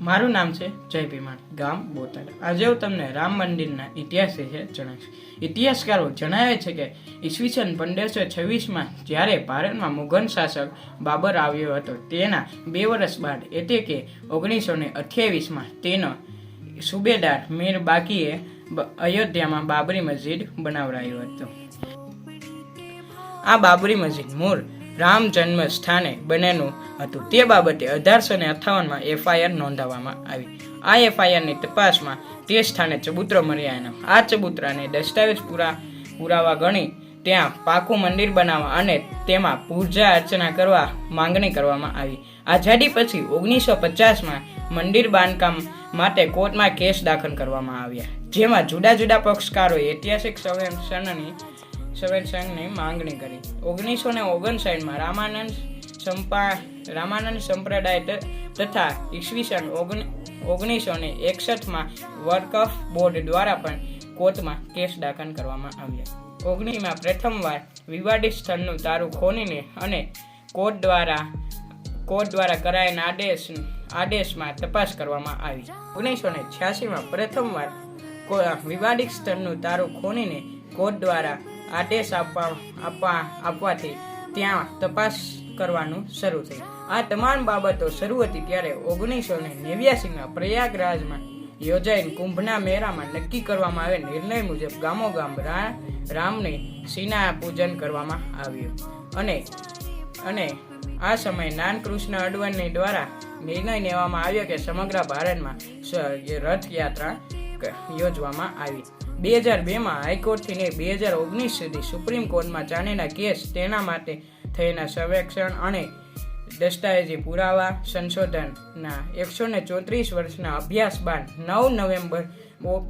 મારું નામ છે જય ભીમાણ ગામ બોટાદ. આજે હું તમને રામ મંદિરના ઇતિહાસ વિશે જણાવીશ. ઇતિહાસકારો જણાવે છે કે ઈસવીસન પંદરસો છવ્વીસમાં જ્યારે ભારતમાં મુઘલ શાસક બાબર આવ્યો હતો, તેના બે વર્ષ બાદ એટલે કે ઓગણીસો ને અઠ્યાવીસમાં તેનો સુબેદાર મીર બાકીએ અયોધ્યામાં બાબરી મસ્જિદ બનાવડાયો હતો. આ બાબરી મસ્જિદ મૂળ રામ જન્મ સ્થાને બનેનું હતું. તે બાબતે અઢારસો ને અઠ્ઠાવનમાં એફઆઈઆર નોંધાવવામાં આવી. આ એફઆઈઆરની તપાસમાં તે સ્થાને ચબૂતરો મળી આવ્યો આ ચબૂતરાને દસ્તાવેજ પૂરા પુરાવા ગણી ત્યાં પાકું મંદિર બનાવવા અને તેમાં પૂજા અર્ચના કરવા માંગણી કરવામાં આવી. આઝાદી પછી ઓગણીસો પચાસમાં મંદિર બાંધકામ માટે કોર્ટમાં કેસ દાખલ કરવામાં આવ્યા. જેમાં જુદા જુદા પક્ષકારોએ ઐતિહાસિક સંરક્ષણની સંરક્ષણની માંગણી કરી. ઓગણીસો ને ઓગણસાઠમાં રામાનંદ સંપા, રામાનંદ સંપ્રદાય તથા ઈસવીસન ઓગણ, ઓગણીસો ને એકસઠમાં વર્કફ બોર્ડ દ્વારા પણ કોર્ટમાં કેસ દાખલ કરવામાં આવ્યા. ઓગણીસમાં પ્રથમવાર વિવાદિત સ્થળનું તારું ખોલીને અને કોર્ટ દ્વારા કોર્ટ દ્વારા કરાયેલા આદેશ, આદેશમાં તપાસ કરવામાં આવી. ઓગણીસો ને છ્યાસીમાં પ્રથમવાર વિવાદિત સ્થળનું તારું ખોલીને કોર્ટ દ્વારા આદેશ આપવા આપવા આપવાથી ત્યાં તપાસ કરવાનું શરૂ થયું. આ તમામ બાબતો શરૂ હતી ત્યારે ઓગણીસો ને નેવ્યાસીમાં પ્રયાગરાજમાં યોજાયેલ કુંભના મેળામાં નક્કી કરવામાં આવેલ નિર્ણય મુજબ ગામો ગામ રામની સીના પૂજન કરવામાં આવ્યું. અને અને આ સમયે નાનકૃષ્ણ અડવાણી દ્વારા નિર્ણય લેવામાં આવ્યો કે સમગ્ર ભારતમાં રથયાત્રા યોજવામાં આવી. બે હજાર બેમાં હાઈકોર્ટથી લઈ બે હજાર ઓગણીસ સુધી સુપ્રીમ કોર્ટમાં ચાલેલા કેસ તેના માટે થયેલા સર્વેક્ષણ અને દસ્તાવેજી પુરાવા સંશોધનના એકસો ને ચોત્રીસ વર્ષના અભ્યાસ બાદ નવ નવેમ્બર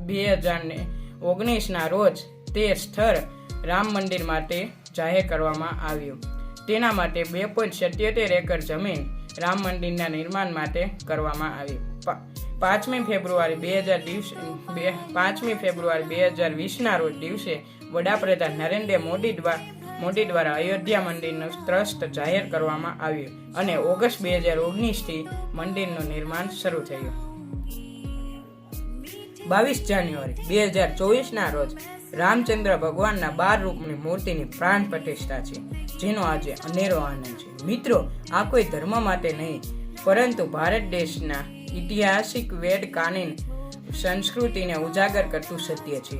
બે હજાર ને ઓગણીસના રોજ તે સ્થળ રામ મંદિર માટે જાહેર કરવામાં આવ્યું. તેના માટે બે પોઈન્ટ સત્યોતેર એકર જમીન રામ મંદિરના નિર્માણ માટે કરવામાં આવી. પા- પાંચમી ફેબ્રુઆરી બે હજાર દિવસ, બે, પાંચમી ફેબ્રુઆરી બે હજાર વીસના રોજ દિવસે વડાપ્રધાન નરેન્દ્ર મોદી દ્વારા મોદી દ્વારા અયોધ્યા મંદિરનું ટ્રસ્ટ જાહેર કરવામાં આવ્યું અને ઓગસ્ટ બે હજાર ઓગણીસથી મંદિરનું નિર્માણ શરૂ થયું. બાવીસ જાન્યુઆરી બે હજાર ચોવીસના રોજ રામચંદ્ર ભગવાનના બાર રૂપની મૂર્તિની પ્રાણ પ્રતિષ્ઠા છે, જેનો આજે અનેરો આનંદ છે. મિત્રો, આ કોઈ ધર્મ માટે નહીં, પરંતુ ભારત દેશના ઐતિહાસિક વેદ કાનીન સંસ્કૃતિને ઉજાગર કરતું સત્ય છે.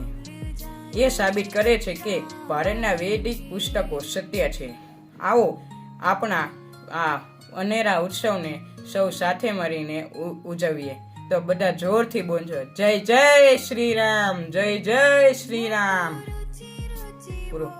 એ સાબિત કરે છે કે ભારતના વૈદિક પુસ્તકો સત્ય છે. આવો આપણા આ અનેરા ઉત્સવને સૌ સાથે મળીને ઉજવીએ. તો બધા જોરથી બોલજો. જય જય શ્રી રામ જય જય શ્રી રામ પૂરું.